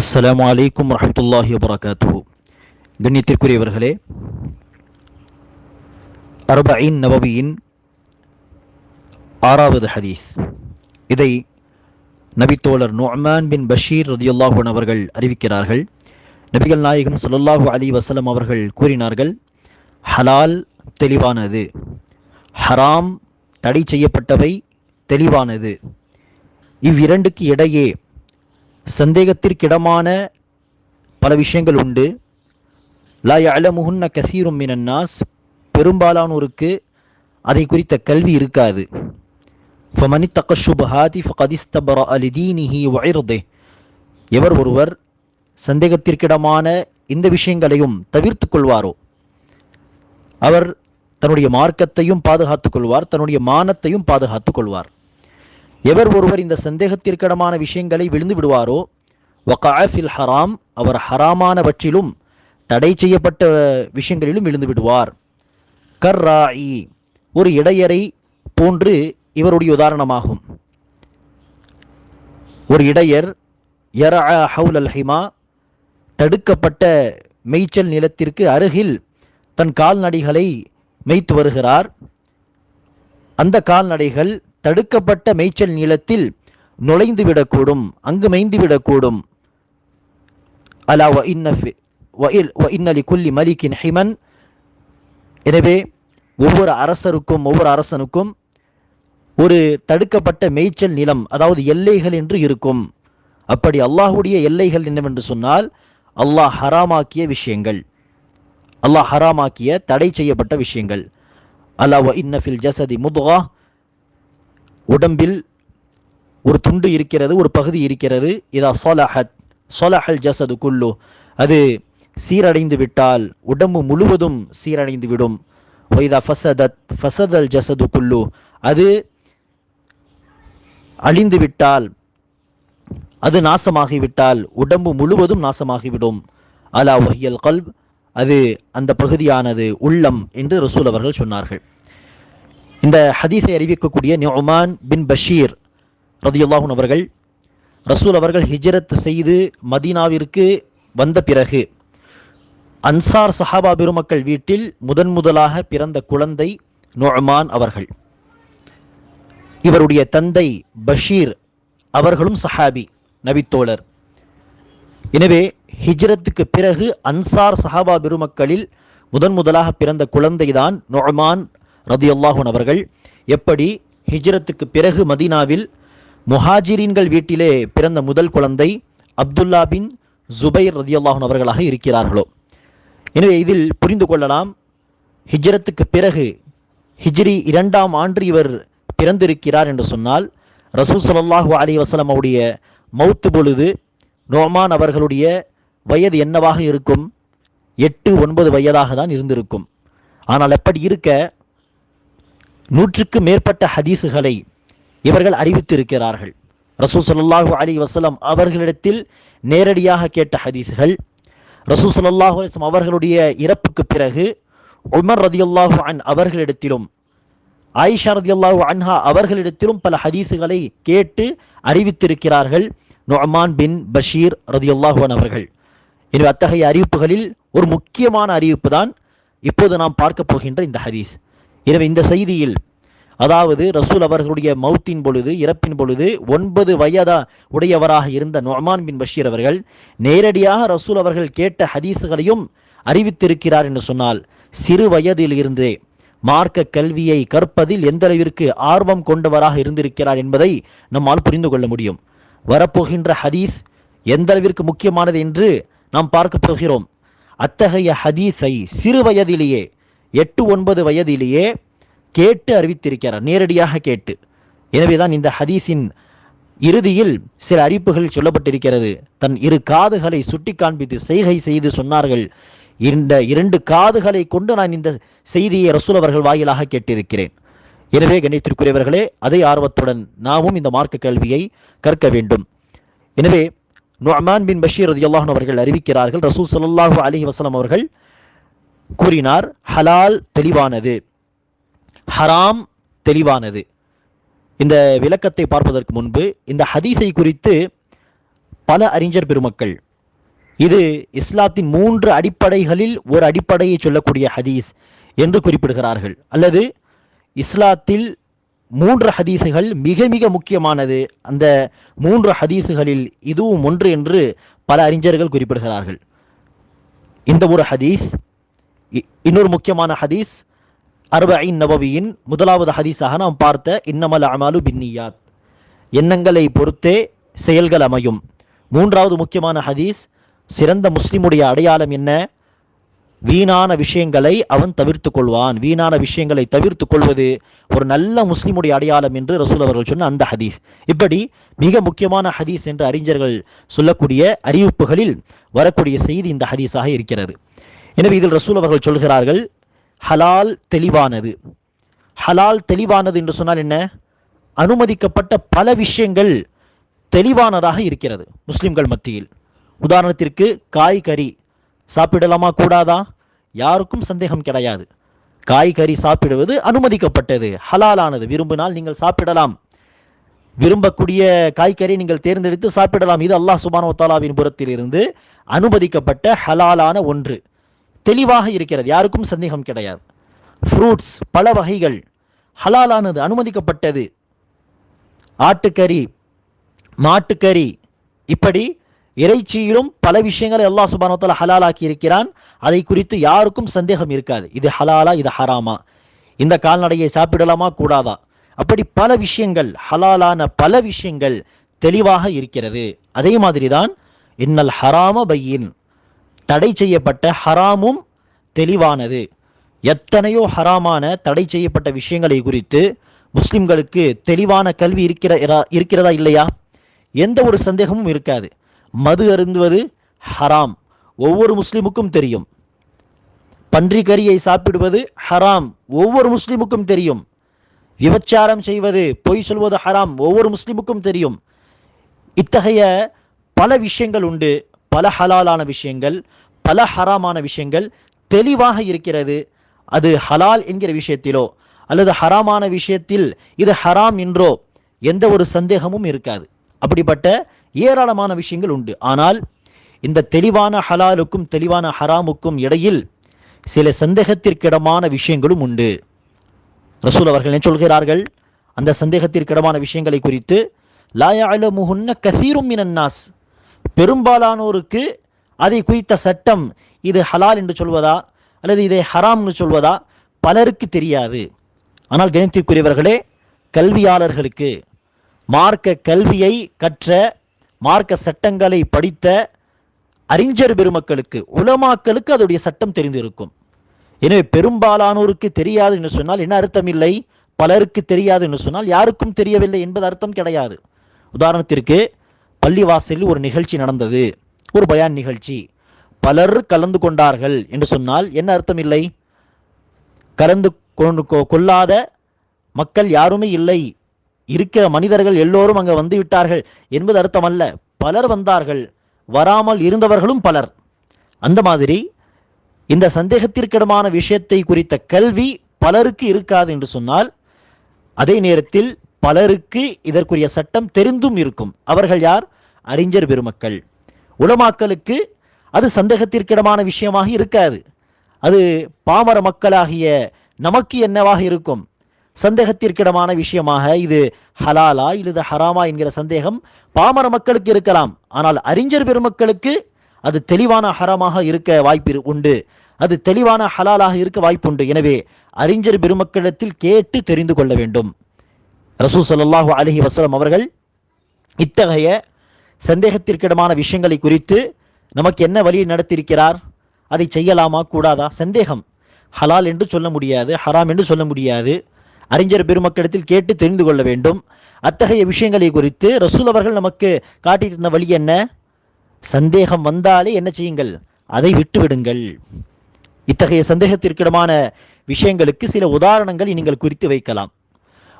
அஸ்லாம் வலைக்கம் வரமத்துல்லாஹி வபரகாத்துஹு. கண்ணியத்திற்குரியவர்களே அர்பஈன் நபவியின் ஆறாவது ஹதீஸ். இதை நபித்தோழர் நுஅமான் பின் பஷீர் ரதியுல்லாஹன் அவர்கள் அறிவிக்கிறார்கள். நபிகள் நாயகம் ஸல்லல்லாஹு அலி வசலம் அவர்கள் கூறினார்கள் ஹலால் தெளிவானது. ஹராம் தடை செய்யப்பட்டவை தெளிவானது. இவ்விரண்டுக்கு இடையே சந்தேகத்திற்கிடமான பல விஷயங்கள் உண்டு. லா அலமுகுன்ன கசீரும் மினன்னாஸ் பெரும்பாலானோருக்கு அதை குறித்த கல்வி இருக்காது. ஃபமனி தகஷுபஹாதி ஃபகதிஸ்தபர அலிதீனிஹி வயர்தே எவர் ஒருவர் சந்தேகத்திற்கிடமான இந்த விஷயங்களையும் தவிர்த்து கொள்வாரோ? அவர் தன்னுடைய மார்க்கத்தையும் பாதுகாத்துக் கொள்வார் தன்னுடைய மானத்தையும் பாதுகாத்துக் கொள்வார். எவர் ஒருவர் இந்த சந்தேகத்திற்கிடமான விஷயங்களை விழுந்து விடுவாரோ வகாஃபில் ஹராம் அவர் ஹராமானவற்றிலும் தடை செய்யப்பட்ட விஷயங்களிலும் விழுந்து விடுவார். கர்ராயி ஒரு இடையரை போன்று இவருடைய உதாரணமாகும். ஒரு இடையர் யரா ஹவுல் அல் ஹிமா தடுக்கப்பட்ட மேய்ச்சல் நிலத்திற்கு அருகில் தன் கால்நடைகளை மேய்த்து வருகிறார். அந்த கால்நடைகள் தடுக்கப்பட்ட மேய்ச்சல் நீளத்தில் நுழைந்து விடக்கூடும் அங்கு மேய்ந்து விடக்கூடும் அலா வ வ இன்னலி குல்லி மலிக்கின் ஹிமன். எனவே ஒவ்வொரு அரசருக்கும் ஒவ்வொரு அரசனுக்கும் ஒரு தடுக்கப்பட்ட மேய்ச்சல் நிலம் அதாவது எல்லைகள் என்று இருக்கும். அப்படி அல்லாஹுடைய எல்லைகள் என்னவென்று சொன்னால் அல்லாஹ் ஹராமாக்கிய விஷயங்கள். அல்லாஹ் ஹராமாக்கிய தடை செய்யப்பட்ட விஷயங்கள். அல்லாஹ் வ இன்னஃபில் ஜசதி முதுகா உடம்பில் ஒரு துண்டு இருக்கிறது ஒரு பகுதி இருக்கிறது. இதா சொலஹத் சொலஹல் ஜசது குல்லு. அது சீரடைந்து விட்டால் உடம்பு முழுவதும் சீரடைந்து விடும். ஒய்தா ஃபசதத் ஃபசதல் ஜசது குல்லு. அது அழிந்து விட்டால் அது நாசமாகிவிட்டால் உடம்பு முழுவதும் நாசமாகிவிடும். அலா ஒஹியல் கல்ப் அது அந்த பகுதியானது உள்ளம் என்று ரசூல் அவர்கள் சொன்னார்கள். இந்த ஹதீஸை அறிவிக்கக்கூடிய நியுமான் பின் பஷீர் ரதியுல்லாஹூன் அவர்கள் ரசூல் அவர்கள் ஹிஜரத் செய்து மதீனாவிற்கு வந்த பிறகு அன்சார் சஹாபா பெருமக்கள் வீட்டில் முதன் முதலாக பிறந்த குழந்தை நுஅமான் அவர்கள். இவருடைய தந்தை பஷீர் அவர்களும் சஹாபி நபித்தோழர். எனவே ஹிஜ்ரத்துக்கு பிறகு அன்சார் சஹாபா பெருமக்களில் முதன் முதலாக பிறந்த குழந்தைதான் நொஹமான் ரதியுல்லாஹூன் அவர்கள் எப்படி ஹிஜ்ரத்துக்கு பிறகு மதீனாவில் முஹாஜிரீன்கள் வீட்டிலே பிறந்த முதல் குழந்தை அப்துல்லா பின் ஜுபைர் ரதியுல்லாஹூன் அவர்களாக இருக்கிறார்களோ? எனவே இதில் புரிந்து கொள்ளலாம் ஹிஜ்ரத்துக்கு பிறகு ஹிஜ்ரி இரண்டாம் ஆண்டு இவர் பிறந்திருக்கிறார் என்று சொன்னால் ரசூல் சல்லாஹூ அலி வசலம் அவருடைய மௌத்து பொழுது நோமான் அவர்களுடைய வயது என்னவாக இருக்கும்? எட்டு ஒன்பது வயதாக தான் இருந்திருக்கும். ஆனால் எப்படி இருக்க நூற்றுக்கு மேற்பட்ட ஹதீஸுகளை இவர்கள் அறிவித்திருக்கிறார்கள். ரசூல் சல்லாஹூ அலி வசலம் அவர்களிடத்தில் நேரடியாக கேட்ட ஹதீஸுகள் ரசூல் சல்லாஹூ அலிஸ்லாம் அவர்களுடைய இறப்புக்கு பிறகு உமர் ரதியுல்லாஹு அன் அவர்களிடத்திலும் ஆயிஷா ரதியுல்லாஹு அன்ஹா அவர்களிடத்திலும் பல ஹதீஸுகளை கேட்டு அறிவித்திருக்கிறார்கள் நொமான் பின் பஷீர் ரதியுல்லாஹுவன் அவர்கள். எனவே அத்தகைய அறிவிப்புகளில் ஒரு முக்கியமான அறிவிப்பு தான் இப்போது நாம் பார்க்க போகின்ற இந்த ஹதீஸ். எனவே இந்த செய்தியில் அதாவது ரசூல் அவர்களுடைய மௌத்தின் பொழுது இறப்பின் பொழுது ஒன்பது வயதா உடையவராக இருந்த நொமான் பின் பஷீர் அவர்கள் நேரடியாக ரசூல் அவர்கள் கேட்ட ஹதீஸுகளையும் அறிவித்திருக்கிறார் என்று சொன்னால் சிறு வயதில் இருந்தே மார்க்க கல்வியை கற்பதில் எந்த அளவிற்கு ஆர்வம் கொண்டவராக இருந்திருக்கிறார் என்பதை நம்மால் புரிந்து கொள்ள முடியும். வரப்போகின்ற ஹதீஸ் எந்தளவிற்கு முக்கியமானது என்று நாம் பார்க்க போகிறோம். அத்தகைய ஹதீஸை சிறு வயதிலேயே எட்டு ஒன்பது வயதிலேயே கேட்டு அறிவித்திருக்கிறார். நேரடியாக கேட்டு. எனவேதான் இந்த ஹதீஸின் இறுதியில் சில அறிப்புகள் சொல்லப்பட்டிருக்கிறது. தன் இரு காதுகளை சுட்டி காண்பித்து செய்கை செய்து சொன்னார்கள். இந்த இரண்டு காதுகளை கொண்டு நான் இந்த செய்தியை ரசூல் அவர்கள் வாயிலாக கேட்டிருக்கிறேன். எனவே கணித்திற்குரியவர்களே அதே ஆர்வத்துடன் நாமும் இந்த மார்க்க கல்வியை கற்க வேண்டும். எனவே நுஅமான் பின் பஷீர் ரதியுல்லாஹன் அவர்கள் அறிவிக்கிறார்கள். ரசூல் சல்லாஹூ அலி வசலம் அவர்கள் கூறினார் ஹலால் தெளிவானது. ஹராம் தெளிவானது. இந்த விளக்கத்தை பார்ப்பதற்கு முன்பு இந்த ஹதீஸை குறித்து பல அறிஞர் பெருமக்கள் இது இஸ்லாத்தின் மூன்று அடிப்படைகளில் ஒரு அடிப்படையை சொல்லக்கூடிய ஹதீஸ் என்று குறிப்பிடுகிறார்கள். அல்லது இஸ்லாத்தில் மூன்று ஹதீஸுகள் மிக மிக முக்கியமானது அந்த மூன்று ஹதீஸுகளில் இதுவும் ஒன்று என்று பல அறிஞர்கள் குறிப்பிடுகிறார்கள். இந்த ஒரு ஹதீஸ் இன்னொரு முக்கியமான ஹதீஸ் அர்பஇன் நபவியின் முதலாவது ஹதீஸாக நாம் பார்த்த இன்னமல் அமாலு பின்னியாத். எண்ணங்களை பொறுத்தே செயல்கள் அமையும். மூன்றாவது முக்கியமான ஹதீஸ் சிறந்த முஸ்லிமுடைய அடையாளம் என்ன? வீணான விஷயங்களை அவன் தவிர்த்து கொள்வான். வீணான விஷயங்களை தவிர்த்து கொள்வது ஒரு நல்ல முஸ்லிமுடைய அடையாளம் என்று ரசூல் அவர்கள் சொன்ன அந்த ஹதீஸ். இப்படி மிக முக்கியமான ஹதீஸ் என்று அறிஞர்கள் சொல்லக்கூடிய அறிவிப்புகளில் வரக்கூடிய செய்தி இந்த ஹதீஸாக இருக்கிறது. எனவே இதில் ரசூல் அவர்கள் சொல்கிறார்கள் ஹலால் தெளிவானது. ஹலால் தெளிவானது என்று சொன்னால் என்ன? அனுமதிக்கப்பட்ட பல விஷயங்கள் தெளிவானதாக இருக்கிறது முஸ்லிம்கள் மத்தியில். உதாரணத்திற்கு காய் கறி சாப்பிடலாமா கூடாதா? யாருக்கும் சந்தேகம் கிடையாது. காய் கறி சாப்பிடுவது அனுமதிக்கப்பட்டது ஹலாலானது. விரும்பினால் நீங்கள் சாப்பிடலாம். விரும்பக்கூடிய காய்கறி நீங்கள் தேர்ந்தெடுத்து சாப்பிடலாம். இது அல்லாஹ் சுபானோ தாலாவின் புறத்தில் இருந்து அனுமதிக்கப்பட்ட ஹலாலான ஒன்று. தெளிவாக இருக்கிறது. யாருக்கும் சந்தேகம் கிடையாது. ஃப்ரூட்ஸ் பல வகைகள் ஹலாலானது அனுமதிக்கப்பட்டது. ஆட்டுக்கறி மாட்டுக்கறி. இப்படி இறைச்சியிலும் பல விஷயங்களை அல்லாஹ் சுபானத்தால் ஹலாலாக்கி இருக்கிறான். அதை குறித்து யாருக்கும் சந்தேகம் இருக்காது. இது ஹலாலா இது ஹராமா. இந்த கால்நடையை சாப்பிடலாமா? கூடாதா? அப்படி பல விஷயங்கள் ஹலாலான பல விஷயங்கள் தெளிவாக இருக்கிறது. அதே மாதிரிதான் இன்னல் ஹராம பையின். தடை செய்யப்பட்ட ஹராமும் தெளிவானது. எத்தனையோ ஹராமான தடை செய்யப்பட்ட விஷயங்களை குறித்து முஸ்லிம்களுக்கு தெளிவான கல்வி இருக்கிற இருக்கிறதா இல்லையா? எந்த ஒரு சந்தேகமும் இருக்காது. மது அருந்துவது ஹராம். ஒவ்வொரு முஸ்லிமுக்கும் தெரியும். பன்றி கறியை சாப்பிடுவது ஹராம். ஒவ்வொரு முஸ்லிமுக்கும் தெரியும். விபச்சாரம் செய்வது பொய் சொல்வது ஹராம். ஒவ்வொரு முஸ்லிமுக்கும் தெரியும். இத்தகைய பல விஷயங்கள் உண்டு. பல ஹலாலான விஷயங்கள் பல ஹராமான விஷயங்கள் தெளிவாக இருக்கிறது. அது ஹலால் என்கிற விஷயத்திலோ அல்லது ஹராமான விஷயத்தில் இது ஹராம் என்றோ எந்த ஒரு சந்தேகமும் இருக்காது. அப்படிப்பட்ட ஏராளமான விஷயங்கள் உண்டு. ஆனால் இந்த தெளிவான ஹலாலுக்கும் தெளிவான ஹராமுக்கும் இடையில் சில சந்தேகத்திற்கிடமான விஷயங்களும் உண்டு. ரசூல் அவர்கள் என்ன சொல்கிறார்கள்? அந்த சந்தேகத்திற்கிடமான விஷயங்களை குறித்து லாயாலமுஹுன்ன கசீரும் மினன்னாஸ் பெரும்பாலானோருக்கு அதை குறித்த சட்டம் இது ஹலால் என்று சொல்வதா அல்லது இதை ஹராம் என்று சொல்வதா பலருக்கு தெரியாது. ஆனால் கணித்திற்குரியவர்களே கல்வியாளர்களுக்கு மார்க்க கல்வியை கற்ற மார்க்க சட்டங்களை படித்த அறிஞர் பெருமக்களுக்கு உலமாக்களுக்கு அதோடைய சட்டம் தெரிந்திருக்கும். எனவே பெரும்பாலானோருக்கு தெரியாது என்று சொன்னால் என்ன அர்த்தம் இல்லை? பலருக்கு தெரியாது என்று சொன்னால் யாருக்கும் தெரியவில்லை என்பது அர்த்தம் கிடையாது. உதாரணத்திற்கு பள்ளிவாசலில் ஒரு நிகழ்ச்சி நடந்தது. ஒரு பயான் நிகழ்ச்சி. பலர் கலந்து கொண்டார்கள் என்று சொன்னால் என்ன அர்த்தம் இல்லை கலந்து கொண்டு கொ- கொள்ளாத மக்கள் யாருமே இல்லை. இருக்கிற மனிதர்கள் எல்லோரும் அங்கே வந்து விட்டார்கள் என்பது அர்த்தம் அல்ல பலர் வந்தார்கள். வராமல் இருந்தவர்களும் பலர். அந்த மாதிரி இந்த சந்தேகத்திற்கிடமான விஷயத்தை குறித்த கல்வி பலருக்கு இருக்காது என்று சொன்னால் அதே நேரத்தில் பலருக்கு இதற்குரிய சட்டம் தெரிந்தும் இருக்கும். அவர்கள் யார்? அறிஞர் பெருமக்கள். உலமாக்களுக்கு அது சந்தேகத்திற்கிடமான விஷயமாக இருக்காது. அது பாமர மக்களாகிய நமக்கு என்னவாக இருக்கும்? சந்தேகத்திற்கிடமான விஷயமாக இது ஹலாலா இல்லது ஹராமா என்கிற சந்தேகம் பாமர மக்களுக்கு இருக்கலாம். ஆனால் அறிஞர் பெருமக்களுக்கு அது தெளிவான ஹராமாக இருக்க வாய்ப்பு உண்டு. அது தெளிவான ஹலாலாக இருக்க வாய்ப்புண்டு. எனவே அறிஞர் பெருமக்களிடத்தில் கேட்டு தெரிந்து கொள்ள வேண்டும். ரசூ சல்லாஹூ அலஹி வசலம் அவர்கள் இத்தகைய சந்தேகத்திற்கிடமான விஷயங்களை குறித்து நமக்கு என்ன வழி நடத்தியிருக்கிறார்? அதை செய்யலாமா? கூடாதா? சந்தேகம். ஹலால் என்று சொல்ல முடியாது ஹராம் என்று சொல்ல முடியாது. அறிஞர் பெருமக்களிடத்தில் கேட்டு தெரிந்து கொள்ள வேண்டும். அத்தகைய விஷயங்களை குறித்து ரசூல் அவர்கள் நமக்கு காட்டி தந்த வழி என்ன? சந்தேகம் வந்தாலே என்ன செய்யுங்கள்? அதை விட்டுவிடுங்கள். இத்தகைய சந்தேகத்திற்கிடமான விஷயங்களுக்கு சில உதாரணங்களை நீங்கள் குறித்து வைக்கலாம்.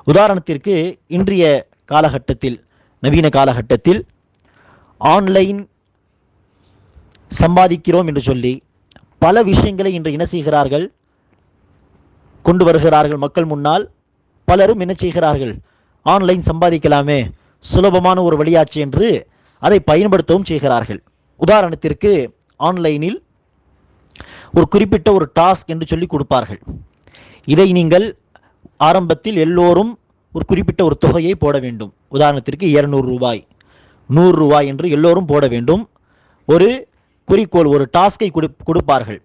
உதாரணத்திற்கு இன்றைய காலகட்டத்தில் நவீன காலகட்டத்தில் ஆன்லைன் சம்பாதிக்கிறோம் என்று சொல்லி பல விஷயங்களை இன்று என்ன செய்கிறார்கள்? கொண்டு வருகிறார்கள் மக்கள் முன்னால். பலரும் என்ன செய்கிறார்கள்? ஆன்லைன் சம்பாதிக்கலாமே சுலபமான ஒரு வழியாச்சு என்று அதை பயன்படுத்தவும் செய்கிறார்கள். உதாரணத்திற்கு ஆன்லைனில் ஒரு குறிப்பிட்ட ஒரு டாஸ்க் என்று சொல்லி கொடுப்பார்கள். இதை நீங்கள் ஆரம்பத்தில் எல்லோரும் ஒரு குறிப்பிட்ட ஒரு தொகையை போட வேண்டும். உதாரணத்திற்கு இருநூறு ரூபாய். நூறு ரூபாய் என்று எல்லோரும் போட வேண்டும். ஒரு குறிக்கோள் ஒரு டாஸ்கை கொடு கொடுப்பார்கள்.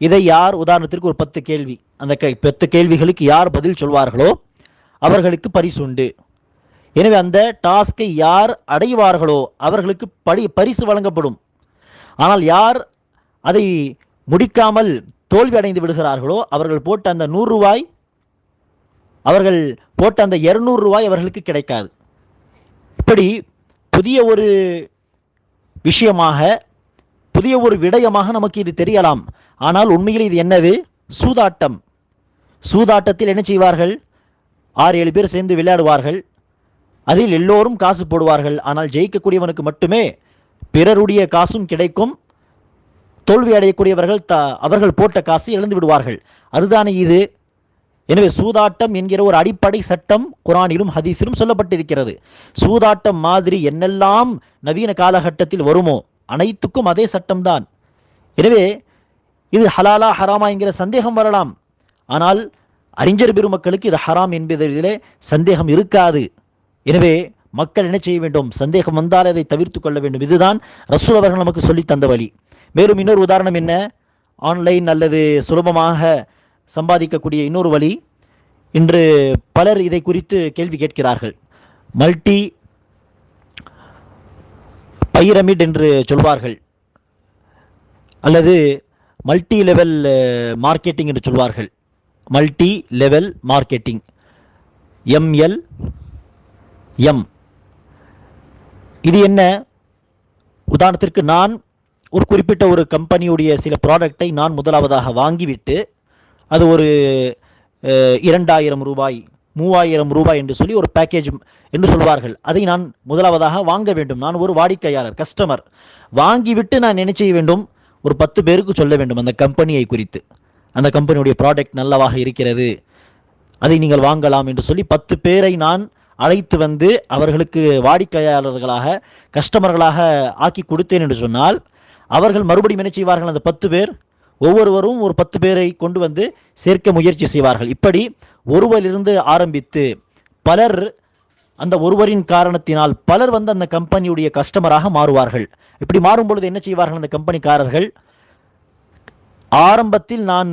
இதை யார் உதாரணத்திற்கு ஒரு பத்து கேள்வி அந்த பத்து கேள்விகளுக்கு யார் பதில் சொல்வார்களோ அவர்களுக்கு பரிசு உண்டு. எனவே அந்த டாஸ்கை யார் அடைவார்களோ அவர்களுக்கு படி பரிசு வழங்கப்படும். ஆனால் யார் அதை முடிக்காமல் தோல்வி அடைந்து விடுகிறார்களோ அவர்கள் போட்ட அந்த நூறு ரூபாய் அவர்கள் போட்ட அந்த இருநூறு ரூபாய் அவர்களுக்கு கிடைக்காது. இப்படி புதிய ஒரு விஷயமாக புதிய ஒரு விடயமாக நமக்கு இது தெரியலாம். ஆனால் உண்மையில் இது என்னது? சூதாட்டம். சூதாட்டத்தில் என்ன செய்வார்கள்? ஆறு ஏழு பேர் சேர்ந்து விளையாடுவார்கள். அதில் எல்லோரும் காசு போடுவார்கள். ஆனால் ஜெயிக்கக்கூடியவனுக்கு மட்டுமே பிறருடைய காசும் கிடைக்கும். தோல்வி அடையக்கூடியவர்கள் த அவர்கள் போட்ட காசை இழந்து விடுவார்கள். அதுதானே இது? எனவே சூதாட்டம் என்கிற ஒரு அடிப்படை சட்டம் குரானிலும் ஹதீஸிலும் சொல்லப்பட்டிருக்கிறது. சூதாட்டம் மாதிரி என்னெல்லாம் நவீன காலகட்டத்தில் வருமோ அனைத்துக்கும் அதே சட்டம்தான். எனவே இது ஹலாலா ஹராமா என்கிற சந்தேகம் வரலாம். ஆனால் அறிஞர் பெருமக்களுக்கு இது ஹராம் என்பதிலே சந்தேகம் இருக்காது. எனவே மக்கள் என்ன செய்ய வேண்டும்? சந்தேகம் வந்தால் அதை தவிர்த்து கொள்ள வேண்டும். இதுதான் ரசூல் அவர்கள் நமக்கு சொல்லித் தந்த வழி. மேலும் இன்னொரு உதாரணம் என்ன? ஆன்லைன் அல்லது சுலபமாக சம்பாதிக்கக்கூடிய இன்னொரு வழி இன்று பலர் இதை குறித்து கேள்வி கேட்கிறார்கள். மல்டி பைரமிட் என்று சொல்வார்கள். அல்லது மல்டி லெவல் மார்க்கெட்டிங் என்று சொல்வார்கள். Multi level marketing. ML M. இது என்ன? உதாரணத்திற்கு நான் ஒரு குறிப்பிட்ட ஒரு கம்பெனியுடைய சில ப்ராடக்டை நான் முதலாவதாக வாங்கிவிட்டு அது ஒரு இரண்டாயிரம் ரூபாய் மூவாயிரம் ரூபாய் என்று சொல்லி ஒரு பேக்கேஜ் என்று சொல்வார்கள். அதை நான் முதலாவதாக வாங்க வேண்டும். நான் ஒரு வாடிக்கையாளர் கஸ்டமர் வாங்கிவிட்டு நான் என்ன செய்ய வேண்டும்? ஒரு பத்து பேருக்கு சொல்ல வேண்டும் அந்த கம்பெனியை குறித்து. அந்த கம்பெனியுடைய ப்ராடக்ட் நல்லவாக இருக்கிறது. அதை நீங்கள் வாங்கலாம் என்று சொல்லி பத்து பேரை நான் அழைத்து வந்து அவர்களுக்கு வாடிக்கையாளர்களாக கஸ்டமர்களாக ஆக்கி கொடுத்தேன் என்று சொன்னால் அவர்கள் மறுபடியும் என்ன செய்வார்கள்? அந்த பத்து பேர் ஒவ்வொருவரும் ஒரு பத்து பேரை கொண்டு வந்து சேர்க்க முயற்சி செய்வார்கள். இப்படி ஒருவரிலிருந்து ஆரம்பித்து பலர் அந்த ஒருவரின் காரணத்தினால் பலர் வந்து அந்த கம்பெனியுடைய கஸ்டமராக மாறுவார்கள். இப்படி மாறும் பொழுது என்ன செய்வார்கள் அந்த கம்பெனிக்காரர்கள்? ஆரம்பத்தில் நான்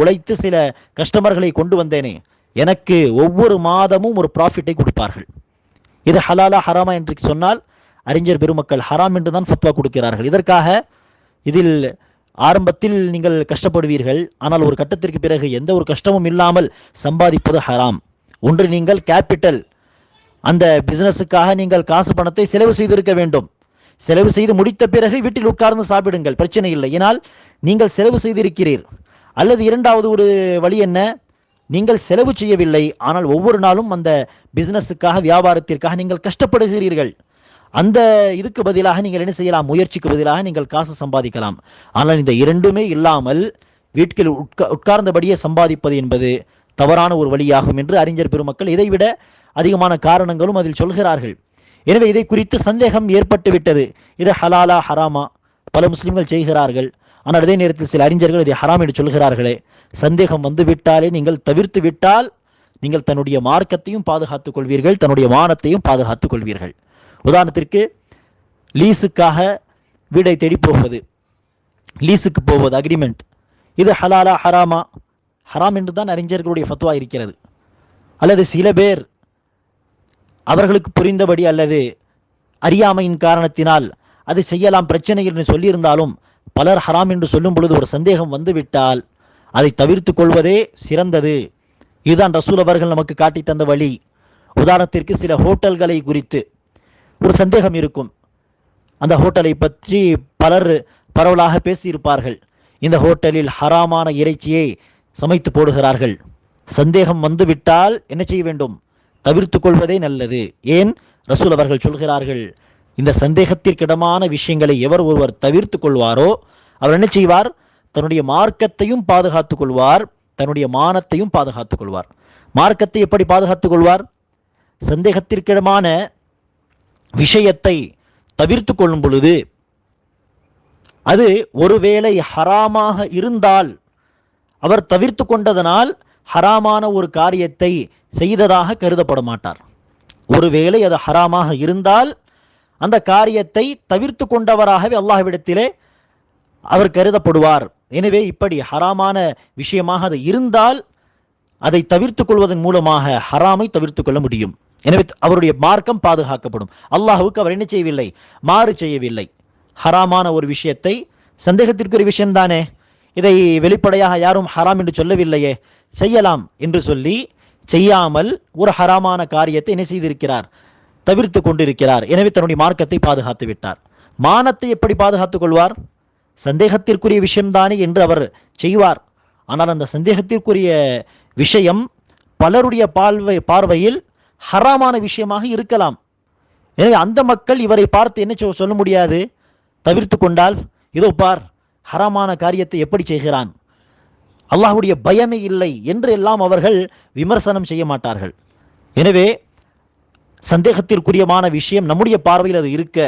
உழைத்து சில கஸ்டமர்களை கொண்டு வந்தேனே எனக்கு ஒவ்வொரு மாதமும் ஒரு ப்ராஃபிட்டை கொடுப்பார்கள். இது ஹலாலா ஹராமா என்று சொன்னால் அறிஞர் பெருமக்கள் ஹராம் என்று தான் ஃபத்வா கொடுக்கிறார்கள். இதற்காக இதில் ஆரம்பத்தில் நீங்கள் கஷ்டப்படுவீர்கள். ஆனால் ஒரு கட்டத்திற்கு பிறகு எந்த ஒரு கஷ்டமும் இல்லாமல் சம்பாதிப்பது ஹராம். ஒன்று நீங்கள் கேபிட்டல் அந்த பிசினஸுக்காக நீங்கள் காசு பணத்தை செலவு செய்திருக்க வேண்டும். செலவு செய்து முடித்த பிறகு வீட்டில் உட்கார்ந்து சாப்பிடுங்கள். பிரச்சனை இல்லை. ஏனால் நீங்கள் செலவு செய்திருக்கிறீர். அல்லது இரண்டாவது ஒரு வழி என்ன? நீங்கள் செலவு செய்யவில்லை. ஆனால் ஒவ்வொரு நாளும் அந்த பிசினஸுக்காக வியாபாரத்திற்காக நீங்கள் கஷ்டப்படுகிறீர்கள். அந்த இதுக்கு பதிலாக நீங்கள் என்ன செய்யலாம்? முயற்சிக்கு பதிலாக நீங்கள் காசு சம்பாதிக்கலாம். ஆனால் இந்த இரண்டுமே இல்லாமல் வீட்டில் உட்கா உட்கார்ந்தபடியே சம்பாதிப்பது என்பது தவறான ஒரு வழியாகும் என்று அறிஞர் பெருமக்கள் இதைவிட அதிகமான காரணங்களும் அதில் சொல்கிறார்கள். எனவே இதை குறித்து சந்தேகம் ஏற்பட்டு விட்டது. இது ஹலாலா ஹராமா பல முஸ்லிம்கள் செய்கிறார்கள். ஆனால் அதே நேரத்தில் சில அறிஞர்கள் இதை ஹராம் என்று சொல்கிறார்களே. சந்தேகம் வந்து விட்டாலே நீங்கள் தவிர்த்து விட்டால் நீங்கள் தன்னுடைய மார்க்கத்தையும் பாதுகாத்துக் கொள்வீர்கள் தன்னுடைய மானத்தையும் பாதுகாத்துக் கொள்வீர்கள். உதாரணத்திற்கு லீஸுக்காக வீடை தேடி போவது. லீஸுக்கு போவது அக்ரிமெண்ட் இது ஹலாலா ஹராமா? ஹராம் என்று தான் அறிஞர்களுடைய ஃபத்வா இருக்கிறது. அல்லது சில பேர் அவர்களுக்கு புரிந்தபடி அல்லது அறியாமையின் காரணத்தினால் அது செய்யலாம் பிரச்சனை என்று சொல்லியிருந்தாலும் பலர் ஹராம் என்று சொல்லும் பொழுது ஒரு சந்தேகம் வந்துவிட்டால் அதை தவிர்த்து கொள்வதே சிறந்தது. இதுதான் ரசூல் அவர்கள் நமக்கு காட்டி தந்த வழி. உதாரணத்திற்கு சில ஹோட்டல்களை குறித்து. ஒரு சந்தேகம் இருக்கும். அந்த ஹோட்டலை பற்றி பலர் பரவலாக பேசியிருப்பார்கள். இந்த ஹோட்டலில் ஹராமான இறைச்சியை சமைத்து போடுகிறார்கள். சந்தேகம் வந்துவிட்டால் என்ன செய்ய வேண்டும்? தவிர்த்து கொள்வதே நல்லது. ஏன்? ரசூல் அவர்கள் சொல்கிறார்கள் இந்த சந்தேகத்திற்கிடமான விஷயங்களை எவர் ஒருவர் தவிர்த்து கொள்வாரோ? அவர் என்ன செய்வார்? தன்னுடைய மார்க்கத்தையும் பாதுகாத்து கொள்வார். தன்னுடைய மானத்தையும் பாதுகாத்து கொள்வார். மார்க்கத்தை எப்படி பாதுகாத்து கொள்வார்? சந்தேகத்திற்கிடமான விஷயத்தை தவிர்த்து கொள்ளும் பொழுது அது ஒருவேளை ஹராமாக இருந்தால் அவர் தவிர்த்து கொண்டதனால் ஹராமான ஒரு காரியத்தை செய்ததாக கருதப்பட மாட்டார். ஒருவேளை அது ஹராமாக இருந்தால் அந்த காரியத்தை தவிர்த்து கொண்டவராகவே அல்லாஹ்விடத்திலே அவர் கருதப்படுவார். எனவே இப்படி ஹராமான விஷயமாக அது இருந்தால் அதை தவிர்த்து கொள்வதன் மூலமாக ஹராமை தவிர்த்து கொள்ள முடியும். எனவே அவருடைய மார்க்கம் பாதுகாக்கப்படும். அல்லாஹுக்கு அவர் என்ன செய்யவில்லை? மாறு செய்யவில்லை. ஹராமான ஒரு விஷயத்தை சந்தேகத்திற்குரிய விஷயம்தானே? இதை வெளிப்படையாக யாரும் ஹராம் என்று சொல்லவில்லையே. செய்யலாம் என்று சொல்லி செய்யாமல் ஒரு ஹராமான காரியத்தை என்ன செய்திருக்கிறார்? தவிர்த்து கொண்டிருக்கிறார். எனவே தன்னுடைய மார்க்கத்தை பாதுகாத்து விட்டார். மானத்தை எப்படி பாதுகாத்துக் கொள்வார்? சந்தேகத்திற்குரிய விஷயம்தானே என்று அவர் செய்வார். ஆனால் அந்த சந்தேகத்திற்குரிய விஷயம் பலருடைய பார்வை பார்வையில் ஹராமான விஷயமாக இருக்கலாம். எனவே அந்த மக்கள் இவரை பார்த்து என்ன சொல்ல முடியாது? தவிர்த்து கொண்டால் இதோ பார் ஹராமான காரியத்தை எப்படி செய்கிறான்? அல்லாஹுடைய பயமே இல்லை என்று எல்லாம் அவர்கள் விமர்சனம் செய்ய மாட்டார்கள். எனவே சந்தேகத்திற்குரியமான விஷயம் நம்முடைய பார்வையில் அது இருக்க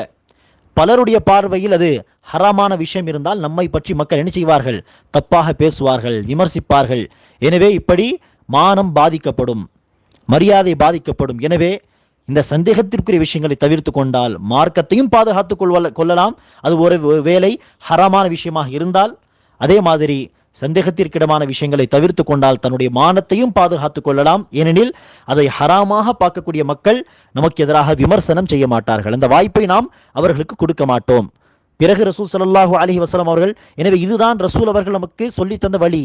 பலருடைய பார்வையில் அது ஹராமான விஷயம் இருந்தால் நம்மை பற்றி மக்கள் என்ன செய்வார்கள்? தப்பாக பேசுவார்கள் விமர்சிப்பார்கள். எனவே இப்படி மானம் பாதிக்கப்படும். மரியாதை பாதிக்கப்படும். எனவே இந்த சந்தேகத்திற்குரிய விஷயங்களை தவிர்த்து கொண்டால் மார்க்கத்தையும் பாதுகாத்துக் கொள்வ கொள்ளலாம். அது ஒரு வேலை ஹரமான ஹராமான விஷயமாக இருந்தால் அதே மாதிரி சந்தேகத்திற்கிடமான விஷயங்களை தவிர்த்து கொண்டால் தன்னுடைய மானத்தையும் பாதுகாத்துக் கொள்ளலாம். ஏனெனில் அதை ஹராமாக பார்க்கக்கூடிய மக்கள் நமக்கு எதிராக விமர்சனம் செய்ய மாட்டார்கள். அந்த வாய்ப்பை நாம் அவர்களுக்கு கொடுக்க மாட்டோம். பிறகு ரசூல் சல்லாஹூ அலி வசலம் அவர்கள் எனவே இதுதான் ரசூல் அவர்கள் நமக்கு சொல்லி தந்த வழி.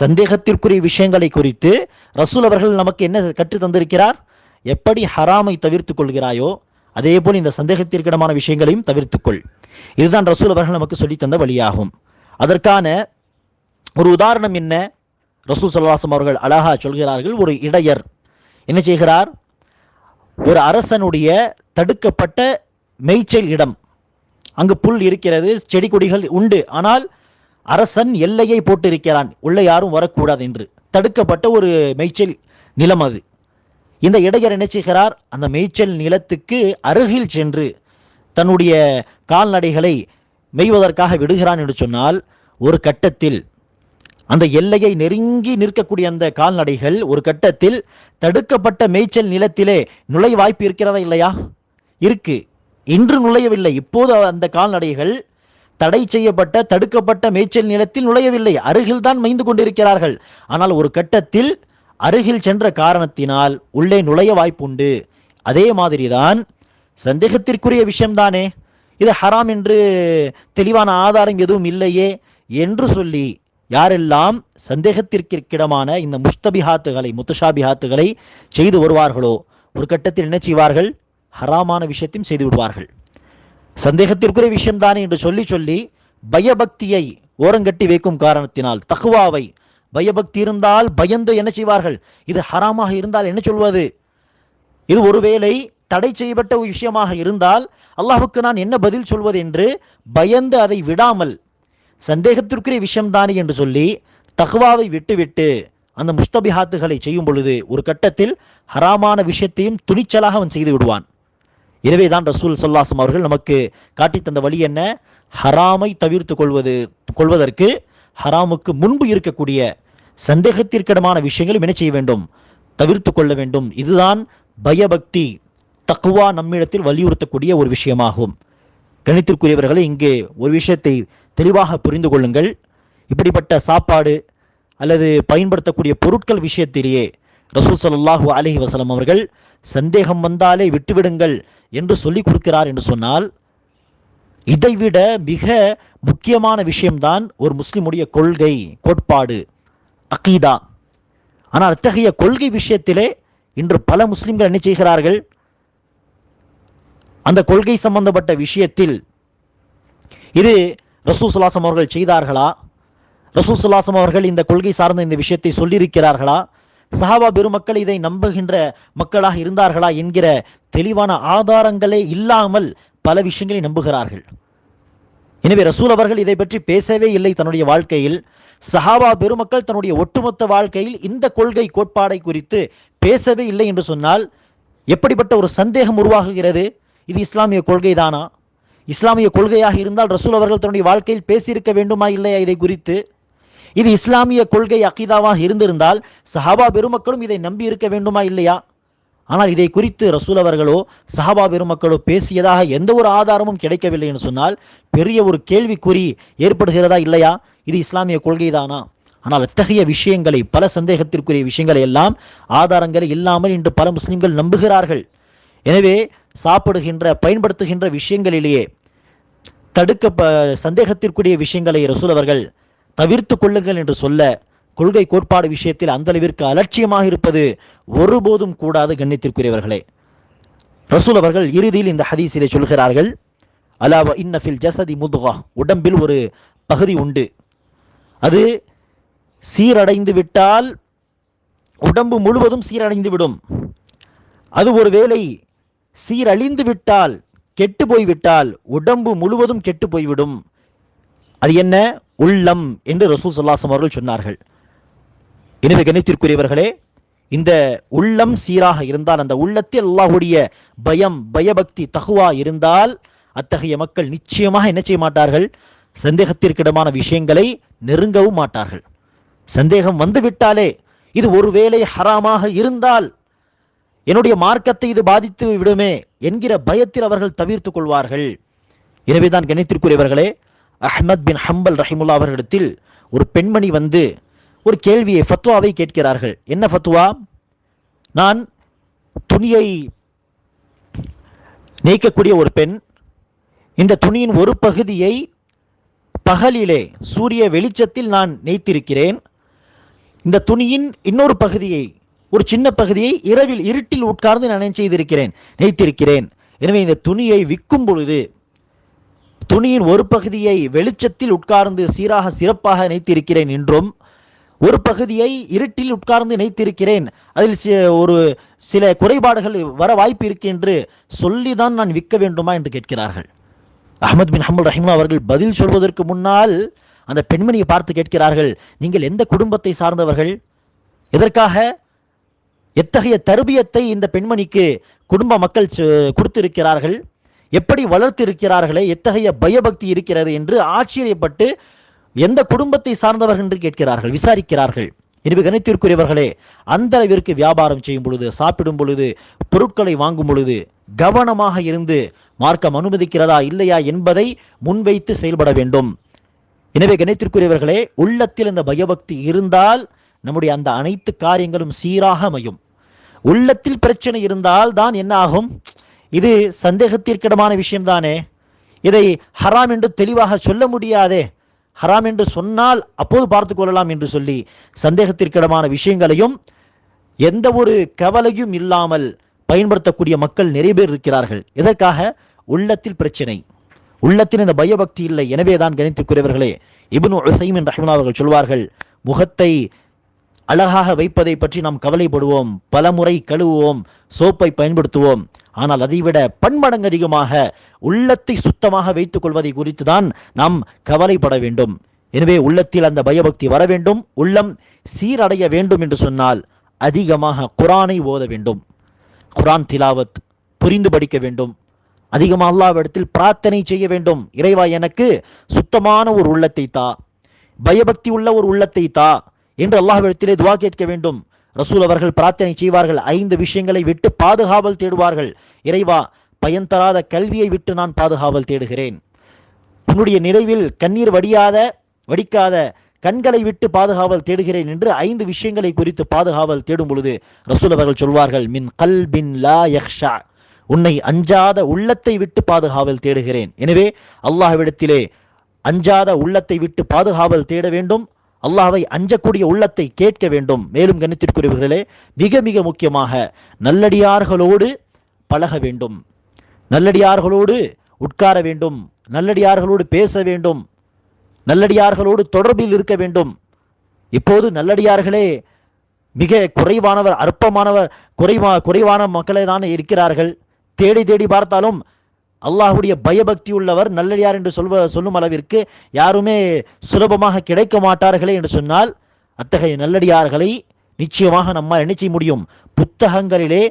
சந்தேகத்திற்குரிய விஷயங்களை குறித்து ரசூல் அவர்கள் நமக்கு என்ன கற்றுத் தந்திருக்கிறார்? எப்படி ஹராமை தவிர்த்துக் கொள்கிறாயோ அதே போல் இந்த சந்தேகத்திற்கிடமான விஷயங்களையும் தவிர்த்துக்கொள் இதுதான் ரசூல் அவர்கள் நமக்கு சொல்லித் தந்த வழியாகும். அதற்கான ஒரு உதாரணம் என்ன? ரசூல் சல்லாசம் அவர்கள் அழகா சொல்கிறார்கள். ஒரு இடையர் என்ன செய்கிறார்? ஒரு அரசனுடைய தடுக்கப்பட்ட மேய்ச்சல் இடம். அங்கு புல் இருக்கிறது செடி கொடிகள் உண்டு. ஆனால் அரசன் எல்லையை போட்டிருக்கிறான். உள்ளே யாரும் வரக்கூடாது என்று. தடுக்கப்பட்ட ஒரு மேய்ச்சல் நிலம் அது. இந்த இடையர் என்ன செய்கிறார்? அந்த மேய்ச்சல் நிலத்துக்கு அருகில் சென்று தன்னுடைய கால்நடைகளை மேய்வதற்காக விடுகிறான் என்று சொன்னால் ஒரு கட்டத்தில் அந்த எல்லையை நெருங்கி நிற்கக்கூடிய அந்த கால்நடைகள் ஒரு கட்டத்தில் தடுக்கப்பட்ட மேய்ச்சல் நிலத்திலே நுழை வாய்ப்பு இருக்கிறதா இல்லையா? இருக்கு. இன்று நுழையவில்லை. இப்போது அந்த கால்நடைகள் தடை செய்யப்பட்ட தடுக்கப்பட்ட மேய்ச்சல் நிலத்தில் நுழையவில்லை. அருகில் தான் கொண்டிருக்கிறார்கள். ஆனால் ஒரு கட்டத்தில் அருகில் சென்ற காரணத்தினால் உள்ளே நுழைய வாய்ப்புண்டு. அதே மாதிரிதான் சந்தேகத்திற்குரிய விஷயம்தானே. இது ஹராம் என்று தெளிவான ஆதாரம் எதுவும் இல்லையே என்று சொல்லி யாரெல்லாம் சந்தேகத்திற்கிடமான இந்த முஸ்தபிஹாத்துகளை முத்துஷாபிஹாத்துகளை செய்து வருவார்களோ ஒரு கட்டத்தில் என்ன செய்வார்கள்? ஹராமான விஷயத்தையும் செய்து விடுவார்கள். சந்தேகத்திற்குரிய விஷயம்தானே என்று சொல்லி சொல்லி பயபக்தியை ஓரங்கட்டி வைக்கும் காரணத்தினால் தகுவாவை பயபக்தி இருந்தால் பயந்து என்ன செய்வார்கள்? இது ஹராமாக இருந்தால் என்ன சொல்வது? இது ஒருவேளை தடை செய்யப்பட்ட ஒரு விஷயமாக இருந்தால் அல்லாஹுக்கு நான் என்ன பதில் சொல்வது என்று பயந்து அதை விடாமல் சந்தேகத்திற்குரிய விஷயம்தானே என்று சொல்லி தகுவாவை விட்டுவிட்டு அந்த முஸ்தபிஹாத்துகளை செய்யும் பொழுது ஒரு கட்டத்தில் ஹராமான விஷயத்தையும் துணிச்சலாக அவன் செய்து விடுவான். எனவே தான் ரசூல் சொல்லாசம் அவர்கள் நமக்கு காட்டி தந்த வழி என்ன? ஹராமை தவிர்த்து கொள்வது கொள்வதற்கு ஹராமுக்கு முன்பு இருக்கக்கூடிய சந்தேகத்திற்கிடமான விஷயங்களும் என்ன செய்ய வேண்டும்? தவிர்த்து கொள்ள வேண்டும். இதுதான் பயபக்தி தக்குவா நம்மிடத்தில் வலியுறுத்தக்கூடிய ஒரு விஷயமாகும். கணித்திற்குரியவர்களை இங்கே ஒரு விஷயத்தை தெளிவாக புரிந்து கொள்ளுங்கள். இப்படிப்பட்ட சாப்பாடு அல்லது பயன்படுத்தக்கூடிய பொருட்கள் விஷயத்திலேயே ரசூல் சல்லாஹூ அலஹி வசலம் அவர்கள் சந்தேகம் வந்தாலே விட்டுவிடுங்கள் என்று சொல்லி கொடுக்கிறார் என்று சொன்னால் இதைவிட மிக முக்கியமான விஷயம்தான் ஒரு முஸ்லிமுடைய கொள்கை கோட்பாடு அகீதா. ஆனால் அத்தகைய கொள்கை விஷயத்திலே இன்று பல முஸ்லிம்கள் என்ன செய்கிறார்கள்? அந்த கொள்கை சம்பந்தப்பட்ட விஷயத்தில் இது ரசூசுல்லாசம் அவர்கள் செய்தார்களா? ரசூசுல்லாசம் அவர்கள் இந்த கொள்கை சார்ந்த இந்த விஷயத்தை சொல்லியிருக்கிறார்களா? சஹாபா பெருமக்கள் இதை நம்புகின்ற மக்களாக இருந்தார்களா என்கிற தெளிவான ஆதாரங்களே இல்லாமல் பல விஷயங்களை நம்புகிறார்கள். எனவே ரசூல் அவர்கள் இதை பற்றி பேசவே இல்லை தன்னுடைய வாழ்க்கையில். சஹாபா பெருமக்கள் தன்னுடைய ஒட்டுமொத்த வாழ்க்கையில் இந்த கொள்கை கோட்பாடை குறித்து பேசவே இல்லை என்று சொன்னால் எப்படிப்பட்ட ஒரு சந்தேகம் உருவாகுகிறது? இது இஸ்லாமிய கொள்கைதானா? இஸ்லாமிய கொள்கையாக இருந்தால் ரசூல் அவர்கள் தன்னுடைய வாழ்க்கையில் பேசியிருக்க வேண்டுமா இல்லையா இதை குறித்து? இது இஸ்லாமிய கொள்கை அகீதாவாக இருந்திருந்தால் சஹாபா பெருமக்களும் இதை நம்பி இருக்க வேண்டுமா இல்லையா? ஆனால் இதை குறித்து ரசூல் அவர்களோ சஹாபா பெருமக்களோ பேசியதாக எந்த ஒரு ஆதாரமும் கிடைக்கவில்லை என்று சொன்னால் பெரிய ஒரு கேள்விக்குறி ஏற்படுகிறதா இல்லையா? இது இஸ்லாமிய கொள்கைதானா? ஆனால் அத்தகைய விஷயங்களை பல சந்தேகத்திற்குரிய விஷயங்களை எல்லாம் ஆதாரங்கள் இல்லாமல் இன்று பல முஸ்லிம்கள் நம்புகிறார்கள். எனவே சாப்பிடுகின்ற பயன்படுத்துகின்ற விஷயங்களிலேயே தடுக்க ப- சந்தேகத்திற்குரிய விஷயங்களை ரசூல் அவர்கள் தவிர்த்து கொள்ளுங்கள் என்று சொல்ல கொள்கை கோட்பாடு விஷயத்தில் அந்தளவிற்கு அலட்சியமாக இருப்பது ஒருபோதும் கூடாது கண்ணியத்திற்குரியவர்களே. ரசூல் அவர்கள் இறுதியில் இந்த ஹதீஸிலே சொல்கிறார்கள் அலாவ இன்னஃபில் ஜசதி முதுகா. உடம்பில் ஒரு பகுதி உண்டு. அது சீரடைந்து விட்டால் உடம்பு முழுவதும் சீரடைந்து விடும். அது ஒருவேளை சீரழிந்து விட்டால் கெட்டு போய்விட்டால் உடம்பு முழுவதும் கெட்டு போய்விடும். அது என்ன? உள்ளம் என்று ரசூல் சல்லாசம் அவர்கள் சொன்னார்கள். எனவே கணித்திற்குரியவர்களே இந்த உள்ளம் சீராக இருந்தால் அந்த உள்ளத்தில் அல்லாஹ்வுடைய பயம் பயபக்தி தகுவா இருந்தால் அத்தகைய மக்கள் நிச்சயமாக என்ன செய்ய மாட்டார்கள்? சந்தேகத்திற்கிடமான விஷயங்களை நெருங்கவும் மாட்டார்கள். சந்தேகம் வந்துவிட்டாலே இது ஒருவேளை ஹராமாக இருந்தால் என்னுடைய மார்க்கத்தை இது பாதித்து விடுமே என்கிற பயத்தில் அவர்கள் தவிர்த்து கொள்வார்கள். எனவேதான் கணித்திற்குரியவர்களே அஹ்மத் பின் ஹம்பல் ரஹிமுல்லா அவர்களிடத்தில் ஒரு பெண்மணி வந்து ஒரு கேள்வியை ஃபத்வாவை கேட்கிறார்கள். என்ன ஃபத்வா? நான் துணியை நீக்கக்கூடிய ஒரு பெண். இந்த துணியின் ஒரு பகுதியை பகலிலே சூரிய வெளிச்சத்தில் நான் நெய்த்திருக்கிறேன் இந்த துணியின் இன்னொரு பகுதியை ஒரு சின்ன பகுதியை இரவில் இருட்டில் உட்கார்ந்து நான் செய்திருக்கிறேன்? நெய்த்திருக்கிறேன் எனவே இந்த துணியை விற்கும் பொழுது துணியின் ஒரு பகுதியை வெளிச்சத்தில் உட்கார்ந்து சீராக சிறப்பாக நெய்த்திருக்கிறேன் என்றும் ஒரு பகுதியை இருட்டில் உட்கார்ந்து நெய்த்திருக்கிறேன் அதில் ஒரு சில குறைபாடுகள் வர வாய்ப்பு இருக்கு என்று சொல்லிதான் நான் விற்க வேண்டுமா என்று கேட்கிறார்கள். அஹ்மத் பின் ஹம்பல் ரஹிமா அவர்கள் பதில் சொல்வதற்கு முன்னால் அந்த பெண்மணியை பார்த்து கேட்கிறார்கள் நீங்கள் எந்த குடும்பத்தை சார்ந்தவர்கள்? எதற்காக? எத்தகைய தருபியத்தை இந்த பெண்மணிக்கு குடும்ப மக்கள் சு- கொடுத்திருக்கிறார்கள்? எப்படி வளர்த்திருக்கிறார்களே எத்தகைய பயபக்தி இருக்கிறது என்று ஆச்சரியப்பட்டு எந்த குடும்பத்தை சார்ந்தவர்கள் என்று கேட்கிறார்கள் விசாரிக்கிறார்கள். எனவே கணித்திற்குரியவர்களே அந்த அளவிற்கு வியாபாரம் செய்யும் பொழுது சாப்பிடும் பொழுது பொருட்களை வாங்கும் பொழுது கவனமாக இருந்து மார்க்கம் அனுமதிக்கிறதா இல்லையா என்பதை முன்வைத்து செயல்பட வேண்டும். எனவே கணித்திற்குரியவர்களே உள்ளத்தில் இந்த பயபக்தி இருந்தால் நம்முடைய அந்த அனைத்து காரியங்களும் சீராக அமையும். உள்ளத்தில் பிரச்சனை இருந்தால் தான் என்ன ஆகும்? இது சந்தேகத்திற்கிடமான விஷயம்தானே? இதை ஹராம் என்று தெளிவாக சொல்ல முடியாதே. ஹராம் என்று சொன்னால் அப்போது பார்த்து கொள்ளலாம் என்று சொல்லி சந்தேகத்திற்கிடமான விஷயங்களையும் எந்த ஒரு கவலையும் இல்லாமல் பயன்படுத்தக்கூடிய மக்கள் நிறைய பேர் இருக்கிறார்கள். எதற்காக? உள்ளத்தில் பிரச்சனை. உள்ளத்தில் இந்த பயபக்தி இல்லை. எனவேதான் கணித்துக்குரியவர்களே இபுன் உசைம் என்ற ரஹ்மனா அவர்கள் சொல்வார்கள் முகத்தை அழகாக வைப்பதை பற்றி நாம் கவலைப்படுவோம். பலமுறை கழுவுவோம். சோப்பை பயன்படுத்துவோம். ஆனால் அதைவிட பன்மடங்கு அதிகமாக உள்ளத்தை சுத்தமாக வைத்துக் கொள்வதை குறித்து தான் நாம் கவலைப்பட வேண்டும். எனவே உள்ளத்தில் அந்த பயபக்தி வர வேண்டும். உள்ளம் சீரடைய வேண்டும் என்று சொன்னால் அதிகமாக குரானை ஓத வேண்டும். குரான் திலாவத் புரிந்து படிக்க வேண்டும். அதிகமாக அல்லாவிடத்தில் பிரார்த்தனை செய்ய வேண்டும். இறைவா எனக்கு சுத்தமான ஒரு உள்ளத்தை தா. பயபக்தி உள்ள ஒரு உள்ளத்தை தா. என்று அல்லாஹ்விடத்திலே துவா கேட்க வேண்டும். ரசூல் அவர்கள் பிரார்த்தனை செய்வார்கள். ஐந்து விஷயங்களை விட்டு பாதுகாவல் தேடுவார்கள். இறைவா பயன் தராத கல்வியை விட்டு நான் பாதுகாவல் தேடுகிறேன். உன்னுடைய நிறைவில் கண்ணீர் வடியாத வடிக்காத கண்களை விட்டு பாதுகாவல் தேடுகிறேன் என்று ஐந்து விஷயங்களை குறித்து பாதுகாவல் தேடும் பொழுது ரசூல் அவர்கள் சொல்வார்கள் மின் கல் பின் லா யக்ஷா உன்னை அஞ்சாத உள்ளத்தை விட்டு பாதுகாவல் தேடுகிறேன். எனவே அல்லாஹ்விடத்திலே அஞ்சாத உள்ளத்தை விட்டு பாதுகாவல் தேட வேண்டும். அல்லாவை அஞ்சக்கூடிய உள்ளத்தை கேட்க வேண்டும். மேலும் கணித்திற்குரியவர்களே மிக மிக முக்கியமாக நல்லடியார்களோடு பழக வேண்டும். நல்லடியார்களோடு உட்கார வேண்டும். நல்லடியார்களோடு பேச வேண்டும். நல்லடியார்களோடு தொடர்பில் இருக்க வேண்டும். இப்போது நல்லடியார்களே மிக குறைவானவர் அற்பமானவர் குறைவா குறைவான மக்களே தான் இருக்கிறார்கள். தேடி தேடி பார்த்தாலும் அல்லாஹுடைய பயபக்தி உள்ளவர் நல்லடியார் என்று சொல்வ சொல்லும் அளவிற்கு யாருமே சுலபமாக கிடைக்க மாட்டார்களே என்று சொன்னால் அத்தகைய நல்லடியார்களை நிச்சயமாக நம்மால் என்ன செய்ய முடியும்? புத்தகங்களிலே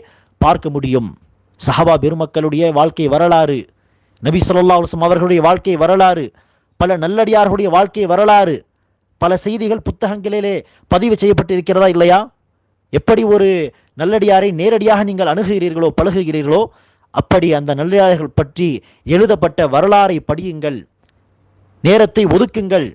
பார்க்க முடியும். சஹாபா பெருமக்களுடைய வாழ்க்கை வரலாறு நபி சொல்லா அலுவலம் அவர்களுடைய வாழ்க்கை வரலாறு பல நல்லடியார்களுடைய வாழ்க்கை வரலாறு பல செய்திகள் புத்தகங்களிலே பதிவு செய்யப்பட்டிருக்கிறதா இல்லையா? எப்படி ஒரு நல்லடியாரை நேரடியாக நீங்கள் அணுகுகிறீர்களோ பழகுகிறீர்களோ அப்படி அந்த நல்லடியார்கள் பற்றி எழுதப்பட்ட வரலாறை படியுங்கள் நேரத்தை ஒதுக்குங்கள்.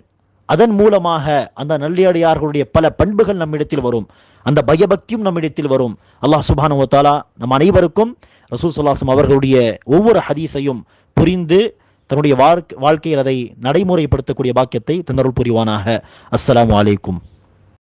அதன் மூலமாக அந்த நல்லடியார்களுடைய பல பண்புகள் நம்மிடத்தில் வரும். அந்த பயபக்தியும் நம்மிடத்தில் வரும். அல்லாஹ் சுபானு தாலா நம் அனைவருக்கும் ரசூல் சுல்லாசம் அவர்களுடைய ஒவ்வொரு ஹதீஸையும் புரிந்து தன்னுடைய வாழ்க்கை வாழ்க்கையில் அதை நடைமுறைப்படுத்தக்கூடிய பாக்கியத்தை தந்தருள் புரிவானாக. அஸ்ஸலாமு அலைக்கும்.